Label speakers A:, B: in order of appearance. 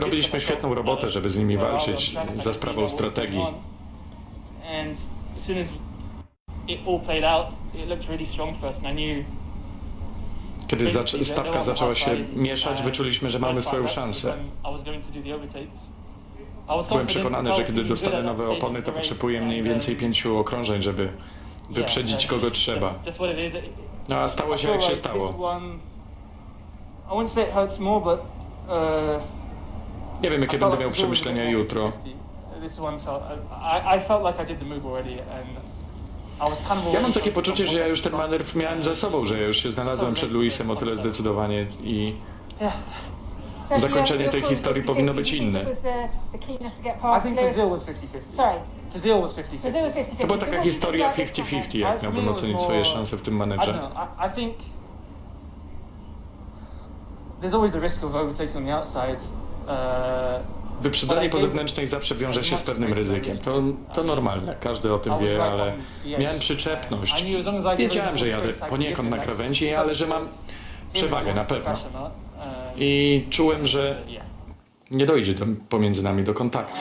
A: robiliśmy świetną robotę, żeby z nimi walczyć za sprawą strategii. Kiedy zac- stawka zaczęła się mieszać, wyczuliśmy, że mamy swoją szansę. Byłem przekonany, że kiedy dostanę nowe opony, to potrzebuję mniej więcej pięciu okrążeń, żeby wyprzedzić kogo trzeba. No a stało się jak się stało.
B: I wouldn't say it hurts more, but uh,
A: Nie wiem, jakie będę miał przemyślenia jutro.
B: 50-50. This one felt, I, I felt like I did the move already, and I was kind of
A: Ja mam takie poczucie, że ja już ten manewr miałem za sobą, że ja już się znalazłem przed Luisem o tyle zdecydowanie i Zakończenie tej historii powinno
C: 50-50,
A: być inne.
C: to get
B: I
C: past
B: think
C: Lewis?
B: Brazil was 50-50.
C: Sorry,
B: Brazil was 50-50.
C: Brazil was 50-50.
A: to była taka historia
C: about this one
A: 50-50,
C: then?
A: jak miałbym ocenić swoje szanse w tym manewrze.
B: there's always the risk of overtaking on the outside. Uh,
A: Wyprzedzanie po zewnętrznej zawsze wiąże się z pewnym ryzykiem. To, to normalne, każdy o tym wie, ale miałem przyczepność. Wiedziałem, że jadę poniekąd na krawędzi, ale że mam przewagę na pewno. I czułem, że nie dojdzie do, pomiędzy nami do kontaktu.